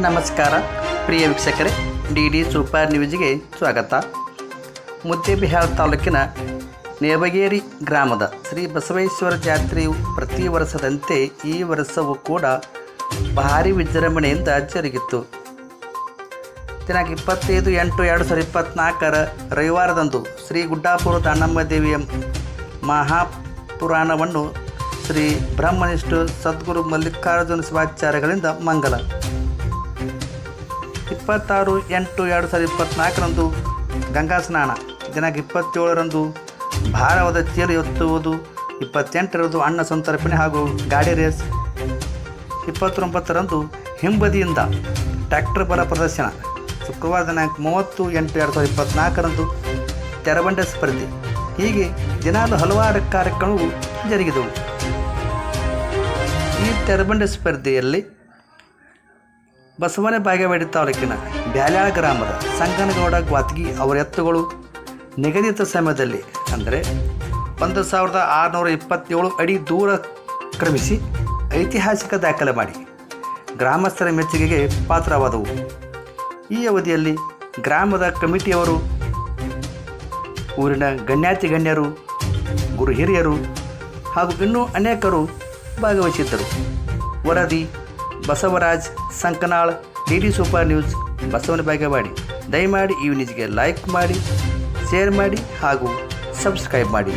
ನಮಸ್ಕಾರ. ಪ್ರಿಯ ವೀಕ್ಷಕರೇ D D super ನ್ಯೂಸ್ಗೆ ಸ್ವಾಗತ. ಮುದ್ದೇಬಿಹಾಳ್ ತಾಲೂಕಿನ ನೇವಗೇರಿ ಗ್ರಾಮದ ಶ್ರೀ ಬಸವೇಶ್ವರ ಜಾತ್ರೆಯು ಪ್ರತಿ ವರ್ಷದಂತೆ ಈ ವರ್ಷವೂ ಕೂಡ ಭಾರಿ ವಿಜೃಂಭಣೆಯಿಂದ ಜರುಗಿತು ದಿನಾಂಕ ಇಪ್ಪತ್ತೈದು ಎಂಟು ಎರಡು ಸಾವಿರದ ಇಪ್ಪತ್ತ್ನಾಲ್ಕರ ರವಿವಾರದಂದು ಶ್ರೀ ಗುಡ್ಡಾಪುರ ದೇವಿಯ ಮಹಾಪುರಾಣವನ್ನು ಶ್ರೀ ಬ್ರಹ್ಮನಿಷ್ಠ ಸದ್ಗುರು ಮಲ್ಲಿಕಾರ್ಜುನ ಶಿವಾಚಾರ್ಯಗಳಿಂದ ಮಂಗಲ. ಇಪ್ಪತ್ತಾರು ಎಂಟು ಎರಡು ಸಾವಿರದ ಇಪ್ಪತ್ತ್ನಾಲ್ಕರಂದು ಗಂಗಾ ಸ್ನಾನ ದಿನಾಂಕ ಇಪ್ಪತ್ತೇಳರಂದು ಭಾರವಾದ ಚೇಲು ಎತ್ತುವುದು, ಇಪ್ಪತ್ತೆಂಟರಂದು ಅನ್ನ ಸಂತರ್ಪಣೆ ಹಾಗೂ ಗಾಡಿ ರೇಸ್, ಇಪ್ಪತ್ತೊಂಬತ್ತರಂದು ಹಿಂಬದಿಯಿಂದ ಟ್ರ್ಯಾಕ್ಟರ್ ಬಲ ಪ್ರದರ್ಶನ, ಶುಕ್ರವಾರ ದಿನಾಂಕ ಮೂವತ್ತು ಎಂಟು ಎರಡು ಸಾವಿರದ ಇಪ್ಪತ್ತ್ನಾಲ್ಕರಂದು ತೆರಬಂಡೆ ಸ್ಪರ್ಧೆ. ಹೀಗೆ ದಿನಾಲು ಹಲವಾರು ಕಾರ್ಯಕ್ರಮವು ಜರುಗಿದವು. ಈ ತೆರಬಂಡೆ ಸ್ಪರ್ಧೆಯಲ್ಲಿ ಬಸವನ ಬಾಗೇವಾಡಿ ತಾಲೂಕಿನ ಬ್ಯಾಲ್ಯಾಳ ಗ್ರಾಮದ ಸಂಗನಗೌಡ ಗ್ವಾತ್ಗಿ ಅವರ ಎತ್ತುಗಳು ನಿಗದಿತ ಸಮಯದಲ್ಲಿ ಅಂದರೆ ಒಂದು ಸಾವಿರದ ಆರುನೂರ ಇಪ್ಪತ್ತೇಳು ಅಡಿ ದೂರ ಕ್ರಮಿಸಿ ಐತಿಹಾಸಿಕ ದಾಖಲೆ ಮಾಡಿ ಗ್ರಾಮಸ್ಥರ ಮೆಚ್ಚುಗೆಗೆ ಪಾತ್ರವಾದವು. ಈ ಅವಧಿಯಲ್ಲಿ ಗ್ರಾಮದ ಕಮಿಟಿಯವರು, ಊರಿನ ಗಣ್ಯಾತಿ ಗಣ್ಯರು ಗುರು ಹಿರಿಯರು ಹಾಗೂ ಇನ್ನೂ ಅನೇಕರು ಭಾಗವಹಿಸಿದ್ದರು. ವರದಿ Basavaraj Sankanal, D D super news Basavana Bagewadi ದಯಮಾಡಿ ಈ ನ್ಯೂಸ್ಗೆ ಲೈಕ್ ಮಾಡಿ ಶೇರ್ ಮಾಡಿ ಹಾಗೂ ಸಬ್ಸ್ಕ್ರೈಬ್ ಮಾಡಿ.